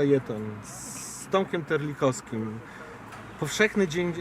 Gajeton z Tomkiem Terlikowskim. Powszechny dzień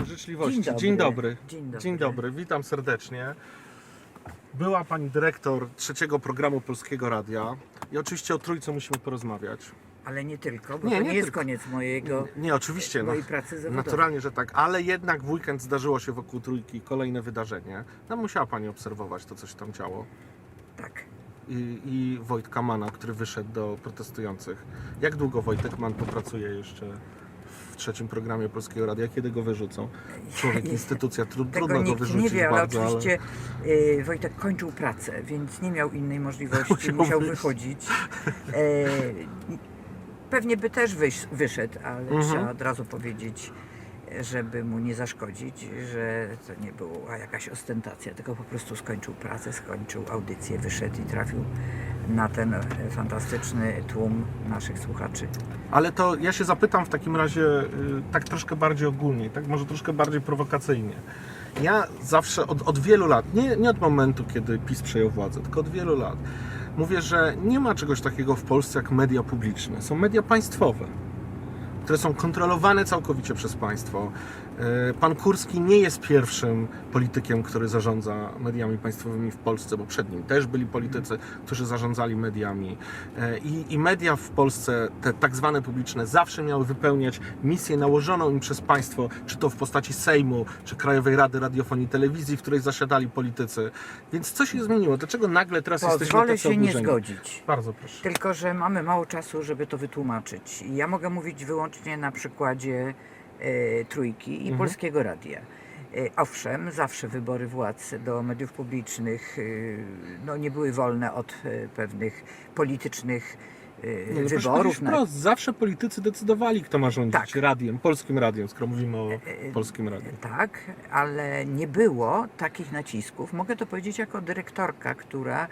e, życzliwości. Dzień dobry. Dzień Dzień dobry. Dzień dobry, witam serdecznie. Była pani dyrektor trzeciego programu Polskiego Radia i oczywiście o trójce musimy porozmawiać. Ale nie tylko, bo Nie, to nie nie jest tylko. koniec mojego, Nie, oczywiście. No, mojej pracy zawodowej. naturalnie, że tak, ale jednak w weekend zdarzyło się wokół trójki kolejne wydarzenie. No musiała pani obserwować to, co się tam działo. Tak. I, i Wojtka Mana, który wyszedł do protestujących. Jak długo Wojtek Man popracuje jeszcze w trzecim programie Polskiego Radia? Kiedy go wyrzucą? Człowiek, instytucja, tru, trudno go wyrzucić nie wie, ale bardzo, oczywiście y, Wojtek kończył pracę, więc nie miał innej możliwości, Musiał musiał wychodzić. E, pewnie by też wyszedł, ale Mhm. trzeba od razu powiedzieć, żeby mu nie zaszkodzić, że to nie była jakaś ostentacja, tylko po prostu skończył pracę, skończył audycję, wyszedł i trafił na ten fantastyczny tłum naszych słuchaczy. Ale to ja się zapytam w takim razie y, tak troszkę bardziej ogólnie, tak może troszkę bardziej prowokacyjnie. Ja zawsze od, od wielu lat, nie, nie od momentu, kiedy PiS przejął władzę, tylko od wielu lat, mówię, że nie ma czegoś takiego w Polsce jak media publiczne. Są media państwowe, które są kontrolowane całkowicie przez państwo. Y, Pan Kurski nie jest pierwszym politykiem, który zarządza mediami państwowymi w Polsce, bo przed nim też byli politycy, którzy zarządzali mediami. E, I, I media w Polsce, te tak zwane publiczne, zawsze miały wypełniać misję nałożoną im przez państwo, czy to w postaci Sejmu, czy Krajowej Rady Radiofonii i Telewizji, w której zasiadali politycy. Więc co się zmieniło? Dlaczego nagle teraz jesteśmy Pozwolę się nie zgodzić. Bardzo proszę. Tylko, że mamy mało czasu, żeby to wytłumaczyć. Ja mogę mówić wyłącznie na przykładzie e, Trójki i Mhm. Polskiego Radia. E, owszem, zawsze wybory władz do mediów publicznych e, no, nie były wolne od pewnych politycznych Nie, no wyborów. na- wprost, zawsze politycy decydowali, kto ma rządzić Tak. radiem, polskim radiem, skoro mówimy o polskim radiu. Tak, ale nie było takich nacisków. Mogę to powiedzieć jako dyrektorka, która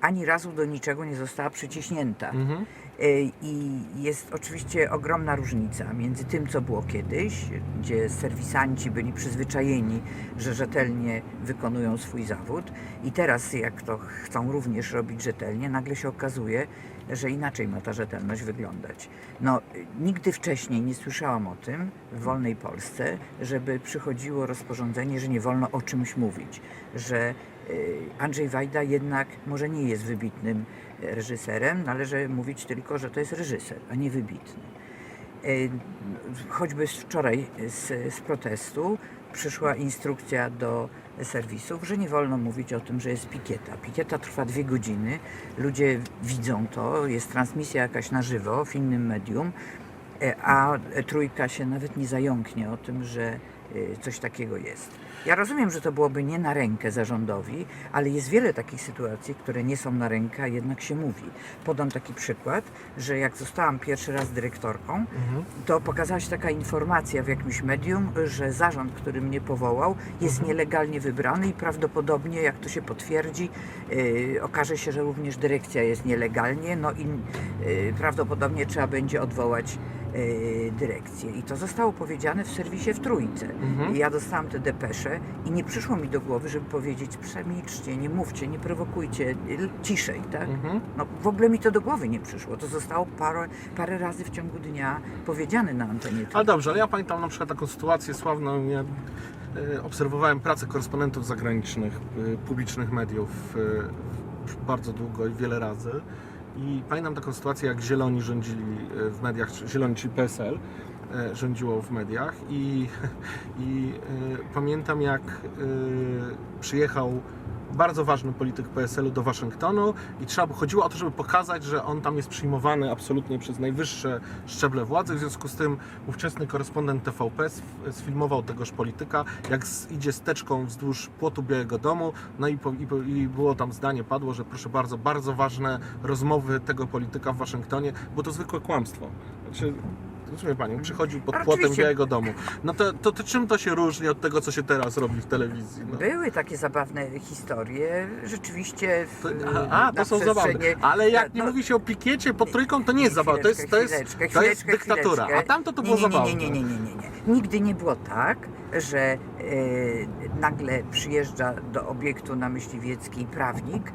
ani razu do niczego nie została przyciśnięta. Mhm. E, I jest oczywiście ogromna różnica między tym, co było kiedyś, gdzie serwisanci byli przyzwyczajeni, że rzetelnie wykonują swój zawód, i teraz, jak to chcą również robić rzetelnie, nagle się okazuje, że inaczej ma ta rzetelność wyglądać. No, nigdy wcześniej nie słyszałam o tym w wolnej Polsce, żeby przychodziło rozporządzenie, że nie wolno o czymś mówić, że Andrzej Wajda jednak może nie jest wybitnym e, reżyserem, należy mówić tylko, że to jest reżyser, a nie wybitny. E, Choćby wczoraj z, z protestu przyszła instrukcja do serwisów, że nie wolno mówić o tym, że jest pikieta. Pikieta trwa dwie godziny, ludzie widzą to, jest transmisja jakaś na żywo w innym medium, e, a trójka się nawet nie zająknie o tym, że e, coś takiego jest. Ja rozumiem, że to byłoby nie na rękę zarządowi, ale jest wiele takich sytuacji, które nie są na rękę, a jednak się mówi. Podam taki przykład, że jak zostałam pierwszy raz dyrektorką, Mhm. to pokazała się taka informacja w jakimś medium, że zarząd, który mnie powołał, jest nielegalnie wybrany i prawdopodobnie, jak to się potwierdzi, yy, okaże się, że również dyrekcja jest nielegalnie, no i yy, prawdopodobnie trzeba będzie odwołać dyrekcję. I to zostało powiedziane w serwisie w Trójce. Mhm. I ja dostałam te depesze i nie przyszło mi do głowy, żeby powiedzieć przemilczcie, nie mówcie, nie prowokujcie, ciszej, tak? Mhm. No, w ogóle mi to do głowy nie przyszło. To zostało parę, parę razy w ciągu dnia powiedziane na antenie. Ale dobrze, ale ja pamiętam na przykład taką sytuację sławną. Ja e, obserwowałem pracę korespondentów zagranicznych, e, publicznych mediów e, bardzo długo i wiele razy. I pamiętam taką sytuację, jak Zieloni rządzili e, w mediach, Zieloni, czyli PSL, e, rządziło w mediach. I, i e, pamiętam, jak przyjechał bardzo ważny polityk PSL-u do Waszyngtonu i trzeba chodziło o to, żeby pokazać, że on tam jest przyjmowany absolutnie przez najwyższe szczeble władzy. W związku z tym ówczesny korespondent TVP sf- sfilmował tegoż polityka, jak idzie steczką wzdłuż płotu Białego Domu. No i, i, i było tam zdanie, padło, że proszę bardzo, bardzo ważne rozmowy tego polityka w Waszyngtonie, bo to zwykłe kłamstwo. Znaczy, Rozumie Pani, przychodził pod płotem oczywiście. Białego Domu. No to, to, to czym to się różni od tego, co się teraz robi w telewizji? No. Były takie zabawne historie, rzeczywiście. W, a, a, na to są zabawne. przestrzeni- Ale jak nie no, mówi się o pikiecie pod trójką, to nie jest zabawne. To jest, to jest, chwileczkę, to jest chwileczkę, dyktatura. chwileczkę. A tamto to nie, było nie, nie, zabawne. nie, nie, nie, nie, nie. Nigdy nie było tak, że e, nagle przyjeżdża do obiektu na Myśliwieckiej prawnik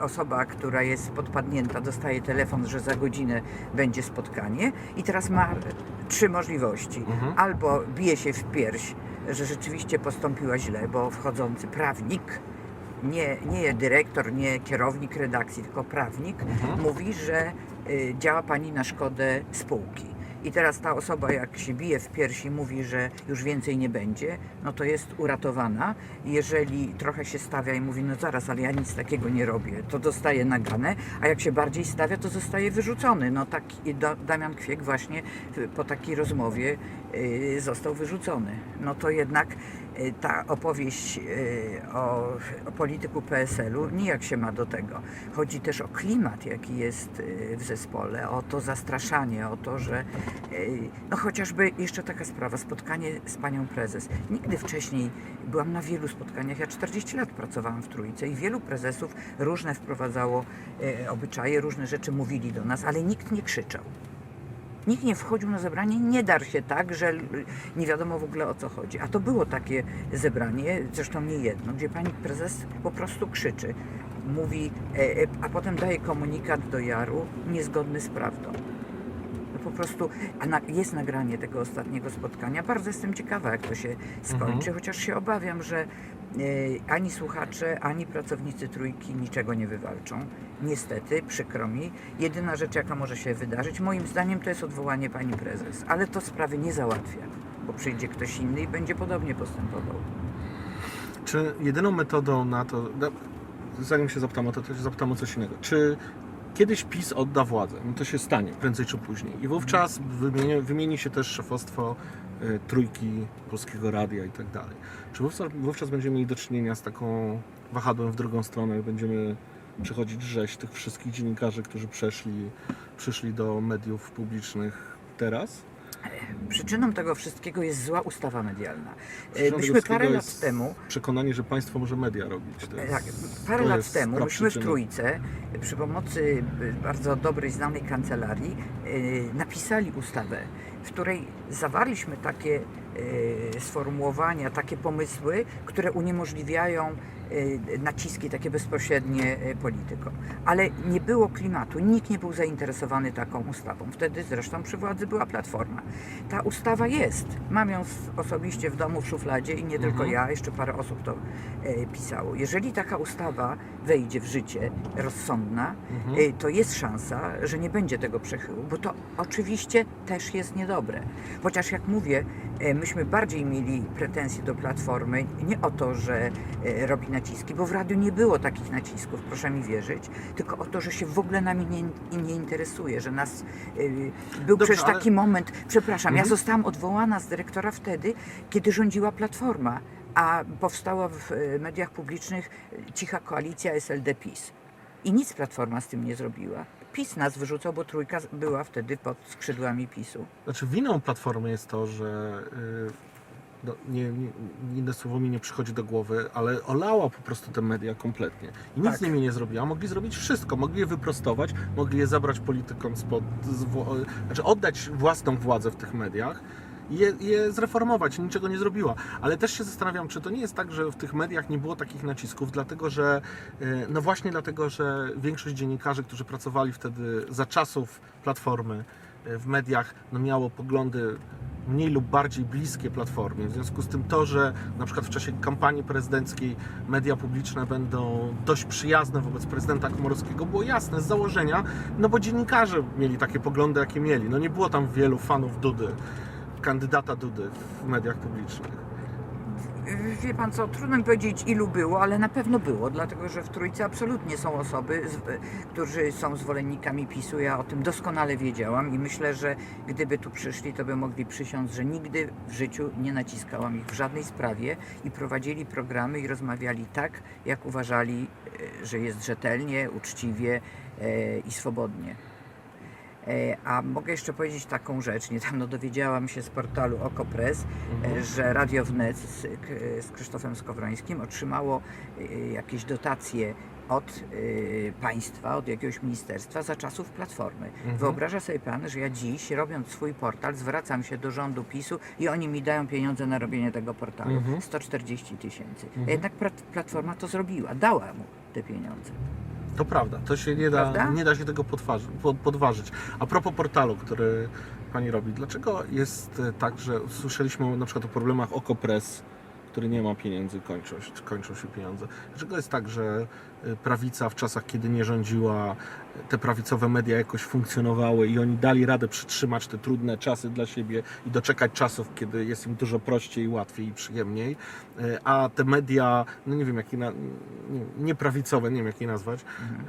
osoba, która jest podpadnięta, dostaje telefon, że za godzinę będzie spotkanie i teraz ma trzy możliwości. Mhm. Albo bije się w pierś, że rzeczywiście postąpiła źle, bo wchodzący prawnik, nie, nie dyrektor, nie kierownik redakcji, tylko prawnik, Mhm. mówi, że y, działa pani na szkodę spółki. I teraz ta osoba, jak się bije w piersi, mówi, że już więcej nie będzie, no to jest uratowana. Jeżeli trochę się stawia i mówi, no zaraz, ale ja nic takiego nie robię, to dostaje naganę, a jak się bardziej stawia, to zostaje wyrzucony. No tak Damian Kwiek właśnie po takiej rozmowie został wyrzucony. No to jednak y, ta opowieść y, o, o polityku PSL-u nijak się ma do tego. Chodzi też o klimat, jaki jest y, w zespole, o to zastraszanie, o to, że y, no chociażby jeszcze taka sprawa, spotkanie z panią prezes. Nigdy wcześniej byłam na wielu spotkaniach, ja 40 lat pracowałam w Trójce i wielu prezesów różne wprowadzało y, obyczaje, różne rzeczy mówili do nas, ale nikt nie krzyczał. Nikt nie wchodził na zebranie, nie dar się tak, że nie wiadomo w ogóle o co chodzi. A to było takie zebranie, zresztą nie jedno, gdzie pani prezes po prostu krzyczy. Mówi, e, e, a potem daje komunikat do Jaru niezgodny z prawdą. Po prostu, a na, jest nagranie tego ostatniego spotkania. Bardzo jestem ciekawa, jak to się skończy, Mhm. chociaż się obawiam, że e, ani słuchacze, ani pracownicy trójki niczego nie wywalczą. Niestety, przykro mi. Jedyna rzecz, jaka może się wydarzyć, moim zdaniem, to jest odwołanie pani prezes. Ale to sprawy nie załatwia, bo przyjdzie ktoś inny i będzie podobnie postępował. Czy jedyną metodą na to, no, zanim się zapytam o to, to się zapytam o coś innego. Czy kiedyś PiS odda władzę? No to się stanie, prędzej czy później. I wówczas wymieni, wymieni się też szefostwo y, trójki Polskiego Radia i tak dalej. Czy wówczas, wówczas będziemy mieli do czynienia z taką wahadłem w drugą stronę? Będziemy przechodzić rzeź tych wszystkich dziennikarzy, którzy przeszli, przyszli do mediów publicznych teraz? Przyczyną tego wszystkiego jest zła ustawa medialna. E, Przyczyną Myśmy parę lat temu Przekonanie, że państwo może media robić. To jest, Tak, parę lat temu myśmy w. Trójce przy pomocy y, bardzo dobrej, znanej kancelarii y, napisali ustawę, w której zawarliśmy takie sformułowania, takie pomysły, które uniemożliwiają naciski takie bezpośrednie y, politykom. Ale nie było klimatu, nikt nie był zainteresowany taką ustawą. Wtedy zresztą przy władzy była Platforma. Ta ustawa jest. Mam ją osobiście w domu w szufladzie i nie tylko Mhm. ja, jeszcze parę osób to e, pisało. Jeżeli taka ustawa wejdzie w życie rozsądna, Mhm. to jest szansa, że nie będzie tego przechyłu, bo to oczywiście też jest niedobre. Chociaż jak mówię, myśmy bardziej mieli pretensje do Platformy nie o to, że robi naciski, bo w radiu nie było takich nacisków, proszę mi wierzyć, tylko o to, że się w ogóle nami nie, nie interesuje, że nas... e, Był Dobrze, przecież ale- taki moment, przepraszam, ja Mhm. zostałam odwołana z dyrektora wtedy, kiedy rządziła Platforma, a powstała w e, mediach publicznych cicha koalicja SLD-PiS. I nic Platforma z tym nie zrobiła. PiS nas wyrzucał, bo trójka była wtedy pod skrzydłami PiSu. Znaczy winą Platformy jest to, że y, no, nie, nie, inne słowo mi nie przychodzi do głowy, ale olała po prostu te media kompletnie. I nic Tak. z nimi nie zrobiła. Mogli zrobić wszystko. Mogli je wyprostować, mogli je zabrać politykom spod... Z, znaczy oddać własną władzę w tych mediach i je, je zreformować. Niczego nie zrobiła. Ale też się zastanawiam, czy to nie jest tak, że w tych mediach nie było takich nacisków, dlatego że, y, no właśnie dlatego, że większość dziennikarzy, którzy pracowali wtedy za czasów Platformy, w mediach no, miało poglądy mniej lub bardziej bliskie Platformie. W związku z tym to, że na przykład w czasie kampanii prezydenckiej media publiczne będą dość przyjazne wobec prezydenta Komorowskiego było jasne z założenia, no bo dziennikarze mieli takie poglądy, jakie mieli. No nie było tam wielu fanów Dudy, kandydata Dudy w mediach publicznych. Wie pan co, trudno mi powiedzieć ilu było, ale na pewno było, dlatego że w Trójce absolutnie są osoby, z, którzy są zwolennikami PiSu. Ja o tym doskonale wiedziałam i myślę, że gdyby tu przyszli, to by mogli przysiąc, że nigdy w życiu nie naciskałam ich w żadnej sprawie i prowadzili programy i rozmawiali tak, jak uważali, e, że jest rzetelnie, uczciwie e, i swobodnie. E, A mogę jeszcze powiedzieć taką rzecz. Niedawno dowiedziałam się z portalu OkoPress, e, że Radio Wnet z, z Krzysztofem Skowrońskim otrzymało e, jakieś dotacje od państwa, od jakiegoś ministerstwa za czasów Platformy. Mhm. Wyobraża sobie pan, że ja dziś, robiąc swój portal, zwracam się do rządu PiSu i oni mi dają pieniądze na robienie tego portalu. Mhm. 140 tysięcy. Mhm. Jednak Plat- Platforma to zrobiła, dała mu te pieniądze. To prawda, to się nie da, Prawda? nie da się tego podważy, pod, podważyć. A propos portalu, który Pani robi, dlaczego jest e, tak, że słyszeliśmy na przykład o problemach Okopres, który nie ma pieniędzy, kończą, się- kończą się pieniądze. Dlaczego jest tak, że e, prawica w czasach, kiedy nie rządziła, e, te prawicowe media jakoś funkcjonowały i oni dali radę przytrzymać te trudne czasy dla siebie i doczekać czasów, kiedy jest im dużo prościej, łatwiej i przyjemniej, E, a te media, no nie wiem, jakie na, nie- nieprawicowe, nie wiem jak je nazwać,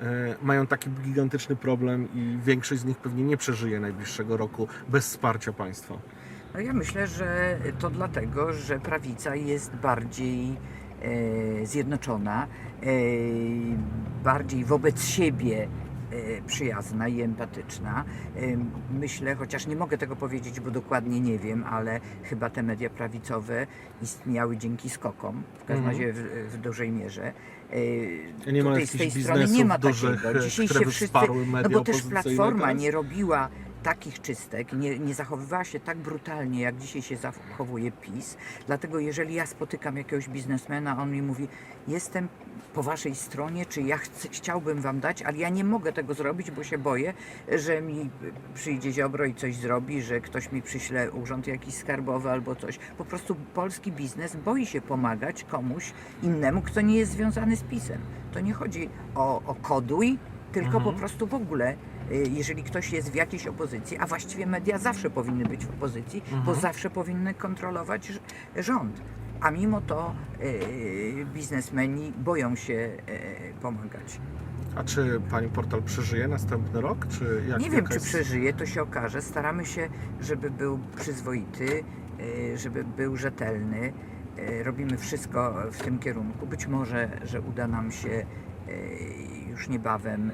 e, mają taki gigantyczny problem i większość z nich pewnie nie przeżyje najbliższego roku bez wsparcia państwa. No ja myślę, że to dlatego, że prawica jest bardziej e, zjednoczona, e, bardziej wobec siebie e, przyjazna i empatyczna. E, myślę, chociaż nie mogę tego powiedzieć, bo dokładnie nie wiem, ale chyba te media prawicowe istniały dzięki skokom, w każdym Mhm. razie w, w dużej mierze. E, Nie ma tutaj z tej strony nie ma dużych, takiego. Dzisiaj się wszyscy no bo też Platforma teraz? nie robiła takich czystek, nie, nie zachowywała się tak brutalnie, jak dzisiaj się zachowuje PiS. Dlatego jeżeli ja spotykam jakiegoś biznesmena, on mi mówi, jestem po waszej stronie, czy ja chcę, chciałbym wam dać, ale ja nie mogę tego zrobić, bo się boję, że mi przyjdzie Ziobro i coś zrobi, że ktoś mi przyśle urząd jakiś skarbowy albo coś. Po prostu polski biznes boi się pomagać komuś innemu, kto nie jest związany z PiSem. To nie chodzi o, o koduj, tylko Mhm. po prostu w ogóle, jeżeli ktoś jest w jakiejś opozycji, a właściwie media zawsze powinny być w opozycji, bo Mhm. zawsze powinny kontrolować rząd. A mimo to y, biznesmeni boją się y, pomagać. A czy Pani portal przeżyje następny rok? Czy jak, Nie wiem, czy jest- przeżyje, to się okaże. Staramy się, żeby był przyzwoity, y, żeby był rzetelny. Y, Robimy wszystko w tym kierunku. Być może, że uda nam się y, już niebawem y,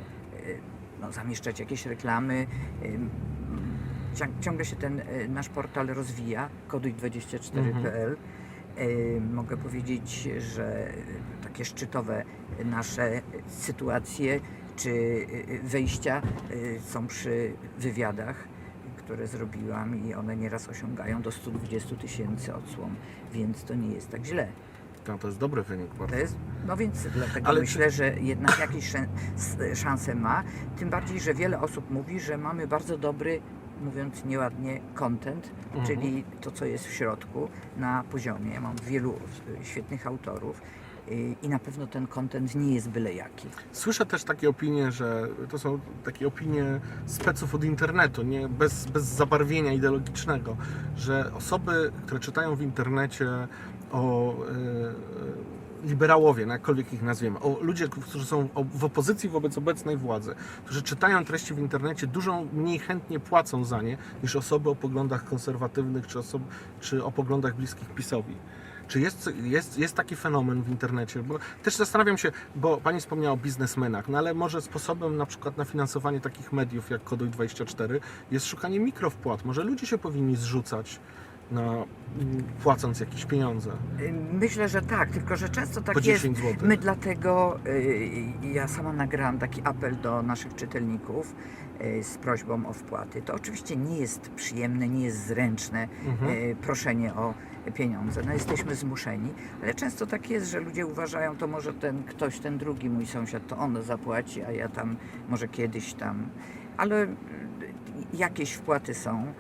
no, zamieszczać jakieś reklamy. Cią- Ciągle się ten y, nasz portal rozwija, koduj24.pl. Y, Mogę powiedzieć, że y, takie szczytowe nasze sytuacje czy y, wejścia są przy wywiadach, które zrobiłam i one nieraz osiągają do 120 tysięcy odsłon, więc to nie jest tak źle. No, to jest dobry wynik bardzo. To jest, no więc dlatego Ale myślę, że jednak jakieś szanse ma. Tym bardziej, że wiele osób mówi, że mamy bardzo dobry, mówiąc nieładnie, content, Mhm. czyli to, co jest w środku na poziomie. Mam wielu y, świetnych autorów i na pewno ten content nie jest byle jaki. Słyszę też takie opinie, że to są takie opinie speców od internetu, nie? Bez, bez zabarwienia ideologicznego, że osoby, które czytają w internecie o e, liberałowie, no jakkolwiek ich nazwiemy, o ludzie, którzy są w opozycji wobec obecnej władzy, którzy czytają treści w internecie, dużo mniej chętnie płacą za nie niż osoby o poglądach konserwatywnych czy, osob, czy o poglądach bliskich PiSowi. Czy jest, jest, jest taki fenomen w internecie? Bo też zastanawiam się, bo Pani wspomniała o biznesmenach, no ale może sposobem na przykład na finansowanie takich mediów jak Koduj24 jest szukanie mikrowpłat. Może ludzie się powinni zrzucać na, płacąc jakieś pieniądze Y, Myślę, że tak, tylko że często tak po jest. 10 zł. My dlatego, y, ja sama nagrałam taki apel do naszych czytelników y, z prośbą o wpłaty. To oczywiście nie jest przyjemne, nie jest zręczne Mhm. y, proszenie o pieniądze. No jesteśmy zmuszeni, ale często tak jest, że ludzie uważają, to może ten ktoś, ten drugi mój sąsiad, to on zapłaci, a ja tam może kiedyś tam. Ale y, jakieś wpłaty są, y,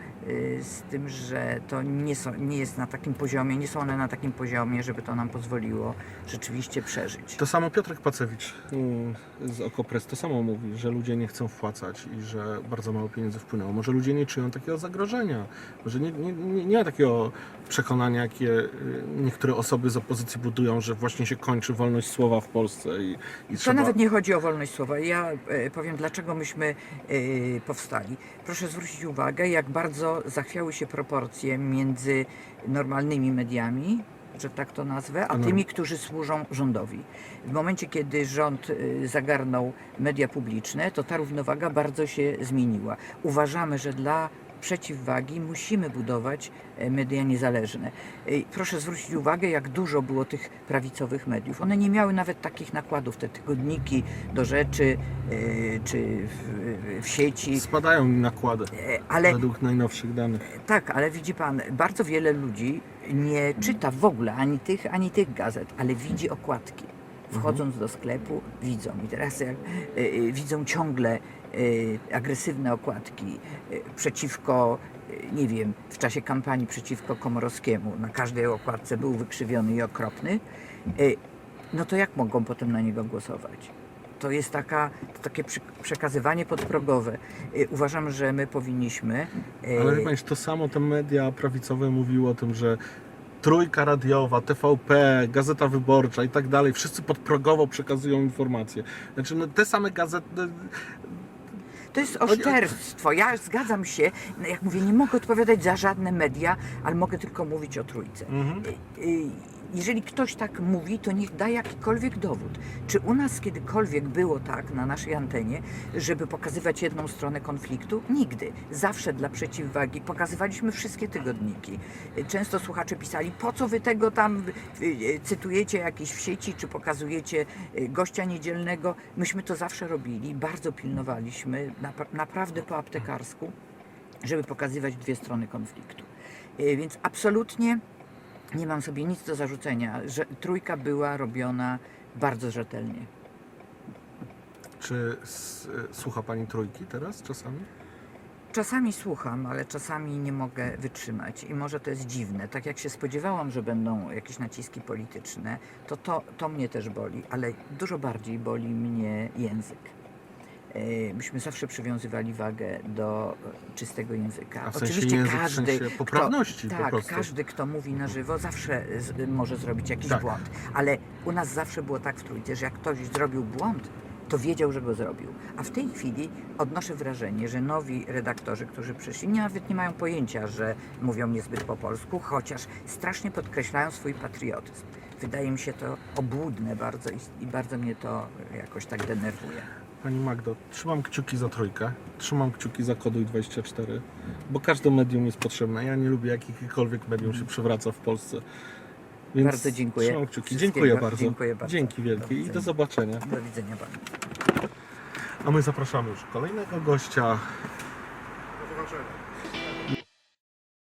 z tym, że to nie, są, nie jest na takim poziomie, nie są one na takim poziomie, żeby to nam pozwoliło rzeczywiście przeżyć. To samo Piotrek Pacewicz mm, z Okopres to samo mówi, że ludzie nie chcą wpłacać i że bardzo mało pieniędzy wpłynęło. Może ludzie nie czują takiego zagrożenia. Może nie, nie, nie, nie ma takiego przekonania, jakie y, niektóre osoby z opozycji budują, że właśnie się kończy wolność słowa w Polsce i, i To trzeba... nawet nie chodzi o wolność słowa. Ja e, powiem, dlaczego myśmy powstali. Proszę zwrócić uwagę, jak bardzo zachwiały się proporcje między normalnymi mediami, że tak to nazwę, a No. tymi, którzy służą rządowi. W momencie, kiedy rząd e, zagarnął media publiczne, to ta równowaga bardzo się zmieniła. Uważamy, że dla przeciwwagi musimy budować e, media niezależne. E, Proszę zwrócić uwagę, jak dużo było tych prawicowych mediów. One nie miały nawet takich nakładów, te tygodniki do rzeczy e, czy w, w sieci. Spadają im nakłady Ale według najnowszych danych. tak, ale widzi pan, bardzo wiele ludzi nie czyta w ogóle ani tych, ani tych gazet, ale widzi okładki. wchodząc do sklepu, widzą. I teraz jak y, y, widzą ciągle agresywne okładki y, przeciwko, y, nie wiem, w czasie kampanii przeciwko Komorowskiemu, na każdej okładce był wykrzywiony i okropny, no to jak mogą potem na niego głosować? To jest taka, to takie przekazywanie podprogowe. Uważam, że my powinniśmy. Ale Pani, to samo te media prawicowe mówiły o tym, że Trójka radiowa, TVP, Gazeta Wyborcza i tak dalej, wszyscy podprogowo przekazują informacje. Znaczy, no, te same gazety, To jest oszczerstwo. Ja zgadzam się. No, Jak mówię, nie mogę odpowiadać za żadne media, ale mogę tylko mówić o trójce. Mhm. Y, y, Jeżeli ktoś tak mówi, to niech da jakikolwiek dowód. Czy u nas kiedykolwiek było tak na naszej antenie, żeby pokazywać jedną stronę konfliktu? Nigdy. Zawsze dla przeciwwagi pokazywaliśmy wszystkie tygodniki. Często słuchacze pisali, po co wy tego tam y, y, cytujecie jakieś w sieci, czy pokazujecie y, gościa niedzielnego? Myśmy to zawsze robili, bardzo pilnowaliśmy, naprawdę po aptekarsku, żeby pokazywać dwie strony konfliktu. Więc absolutnie nie mam sobie nic do zarzucenia, że trójka była robiona bardzo rzetelnie. czy s, słucha Pani Trójki teraz czasami? Czasami słucham, ale czasami nie mogę wytrzymać i może to jest dziwne. Tak jak się spodziewałam, że będą jakieś naciski polityczne, to to, to mnie też boli, ale dużo bardziej boli mnie język. E, Myśmy zawsze przywiązywali wagę do czystego języka. A w sensie język w sensie poprawności kto, po tak, prostu. każdy, kto mówi na żywo, zawsze z, może zrobić jakiś Tak. błąd. Ale u nas zawsze było tak w trójce, że jak ktoś zrobił błąd, to wiedział, że go zrobił. A w tej chwili odnoszę wrażenie, że nowi redaktorzy, którzy przyszli, nawet nie mają pojęcia, że mówią niezbyt po polsku, chociaż strasznie podkreślają swój patriotyzm. Wydaje mi się to obłudne bardzo i, i bardzo mnie to jakoś tak denerwuje. Pani Magdo, trzymam kciuki za Trójkę, trzymam kciuki za Koduj 24, bo każde medium jest potrzebne. Ja nie lubię jakikolwiek medium się przewraca w Polsce. Więc Bardzo dziękuję. Trzymam kciuki. Dziękuję bardzo. Dziękuję bardzo. Dzięki Do wielkie i do zobaczenia. Do widzenia panu. A my zapraszamy już kolejnego gościa. Do.